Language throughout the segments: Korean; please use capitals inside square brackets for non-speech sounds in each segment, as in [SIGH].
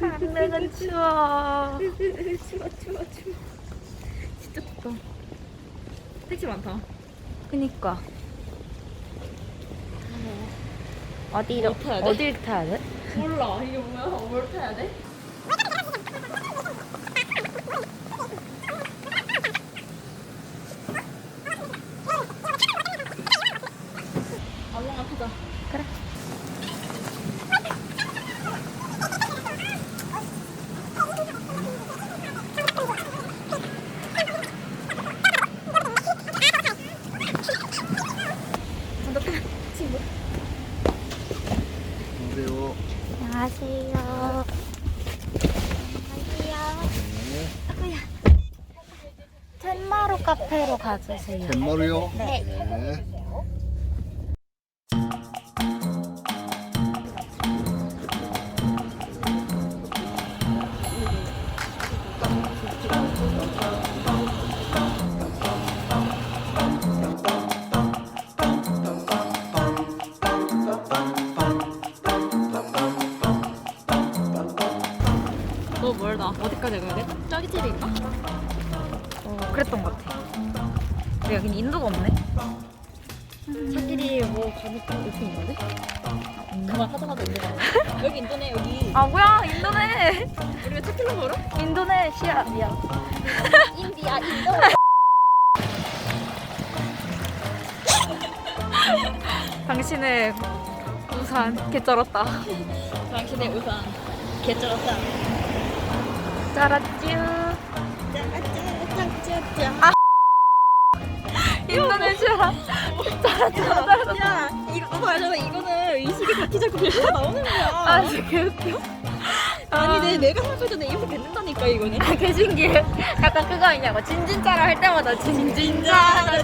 여행은 추워. 추워 추워 추워 진짜 춥다 택시 많다 그니까. 어디로, 뭐 타야 돼? 어딜 타야 돼? 몰라 이게 뭐야 뭘 타야 돼? 안녕하세요. 안녕하세요. 안녕하세요. 텐마루 카페로 가주세요. 갯마루요? 네. 네. 집인가? 어, 그랬던 것 같아. 근데 여긴 인도가 없네. 차끼리 뭐거 이렇게 있는데? 그만 하자마자 인도 가네 여기 인도네 여기 아, 뭐야, 인도네. 우리 왜 차킬로 걸어? 인도네시아. 미안. 인디아 인도 [LAUGHS] 당신의 우산 개쩔었다. 당신의 우산 개쩔었다 짜라쭈. 짱짱짱짱짱 아. 인도네시아. 야 이거 봐봐 이거는 의식이 바뀌 자꾸 글씨가 나오는 거야 아, 진짜 개웃겨. 아니 내 내가 생각할 때는 이렇게 된다니까 이거는 아, 개 신기해. 약간 그거 아니냐고. 진진짜라 할 때마다 진진짜라,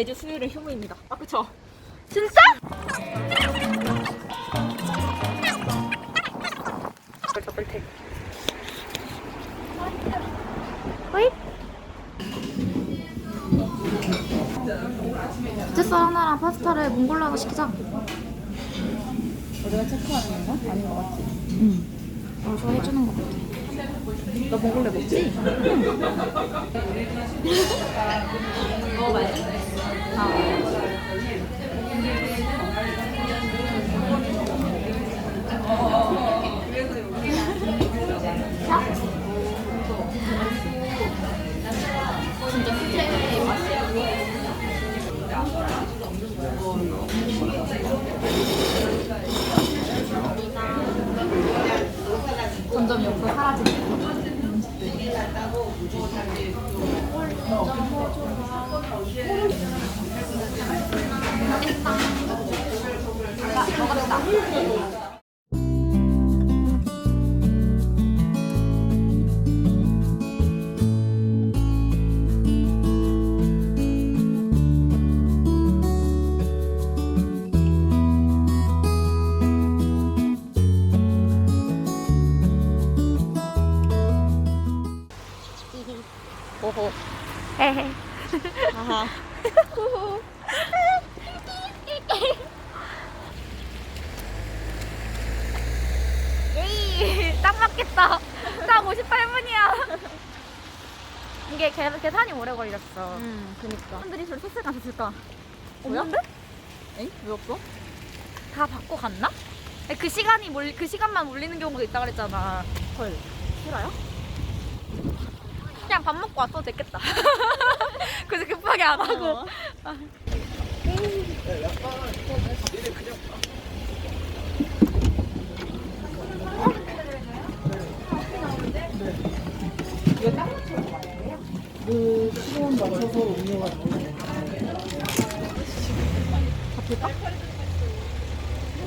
매주 수요일은 휴무입니다 아 그쵸? 진짜? 더블택. 호잇. 피자 하나랑 파스타를 몽골라로 시키자. 우리가 체크하는 건가? 아닌 것 같지? 응. 어, 저 해주는 것 같아. 너 먹을래 먹지? [LAUGHS] 먹 점점 옆으로 사라지네 오호 맞겠다. [LAUGHS] 딱 58분이야. 이게 계, 계산이 오래 걸렸어. 음 그니까 사람들이 저를 탔을까 안 탔을까? 뭐야? 없는데? 엥? 왜 없어? 다 받고 갔나? 아니, 그 시간이 몰, 그 시간만 몰리는 경우도 있다 그랬잖아. 헐 실화야? 그냥 밥 먹고 왔어도 됐겠다. [LAUGHS] 그래서 급하게 안 하고. 어.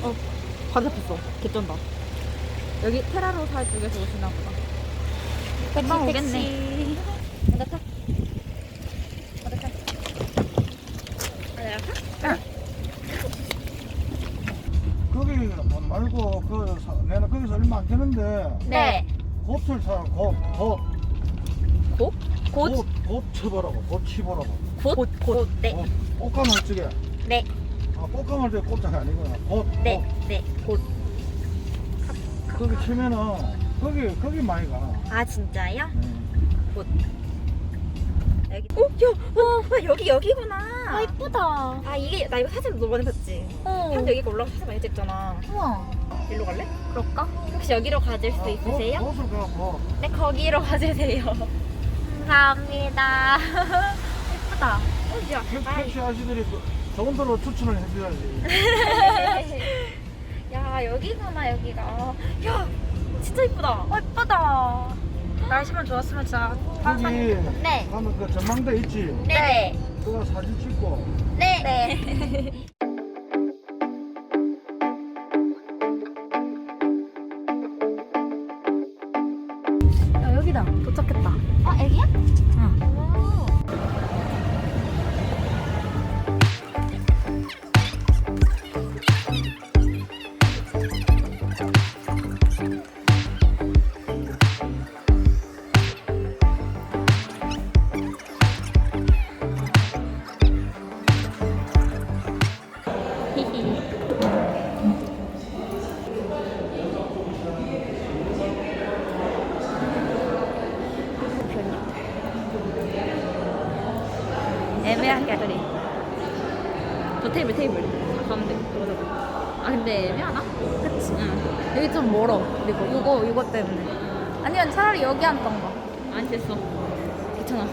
어, 반 잡혔어. 개쩐다. 여기 테라로사 쪽에서 오시나 보다. 금방 오겠네. 먼저 타. 먼저 타. 아, 내가 타? 거기 말고 그 사- 내가 거기서 얼마 안 되는데 네. 곱슬 사 곱, 곱. 곧? 곧, 곧 쳐보라고. 곧 치보라고. 곧? 곧. 네. 어, 꽃감할 적에. 네. 아, 꽃감할 때 꽃장이 아니구나. 곧. 네. 곧. 네. 곧. 거기 치면은 거기 거기 많이 가. 아, 진짜요? 음. 곧. 여기. 어, 야, 와, 와, 여기 여기구나. 아, 이쁘다. 아, 이게 나 이거 사진 너번에 봤지? 어. 한 여기가 올라가 사진 많이 찍잖아. 우와. 일로 갈래? 그럴까? 혹시 여기로 가줄 수 아, 있으세요? 곧, 곧을 가고. 네, 거기로 가주세요. 감사합니다. [LAUGHS] 이쁘다. 어, 야, 택- 아, 택시 아저씨들이 그 좋은 데로 추천을 해줘야지. [LAUGHS] 야, 여기구나, 여기가. 야, 진짜 이쁘다. 어, 이쁘다. 날씨만 좋았으면 진짜 거기 네. 가면 그 전망대 있지. 네. 그거 사진 찍고. 네. 네. 애매하게 그래. 저 테이블 테이블. 가운데. 아 근데 애매하나? 그치. 응. 여기 좀 멀어. 그리고 이거, 이거 때문에. 아니면 차라리 여기 앉던가. 안 됐어. 괜찮아.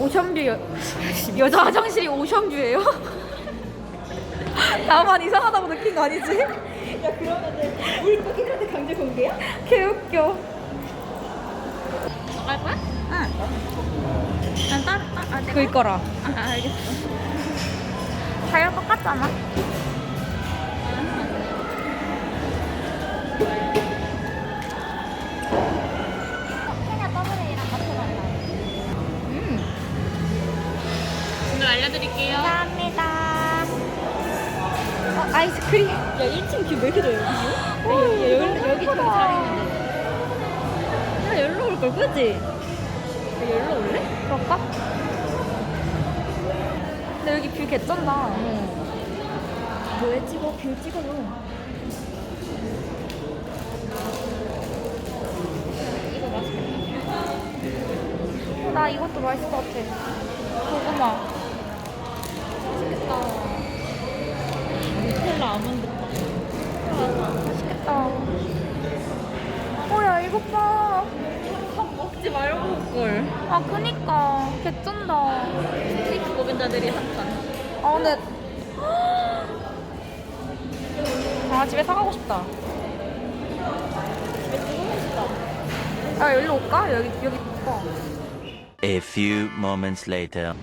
오션뷰 여, 여자 화장실이 오션뷰예요? [LAUGHS] 나만 이상하다고 느낀 거 아니지? [LAUGHS] 야 그러면은 물고기들한테 강제 공개야? [LAUGHS] 개웃겨. 나갈 거야? 응. 난 따로 따. 아, 내가? 그 거라. 아 알겠어. 다이얼 똑같잖아. 케냐 더블레이랑 같이 만나. 음. 오늘 알려드릴게요. 감사합니다. 어, 아이스크림. 야 1층 뷰 왜 이렇게 좋아 여기? 오, 야, 여기 여기 예쁘다. 잘 있는데. 야 여기로 올걸 그지? 야, 여기로 올래? 그럴까? 근데 여기 뷰 개쩐다. 뭐에 찍어? 뷰 찍어요. 이거 맛있겠다. 어, 나 이것도 맛있을 것 같아. 고구마. 맛있겠다. 누텔라 아몬드. 맛있겠다. 어, 야, 이거 봐. 먹지 말고 먹걸. 아, 그니까. 개쩐다. 스테이크 고민자들이 한판. 아, 근데. 아, 집에 사가고 싶다. 아, 여기로 올까? 여기, 여기. 어. A few moments later.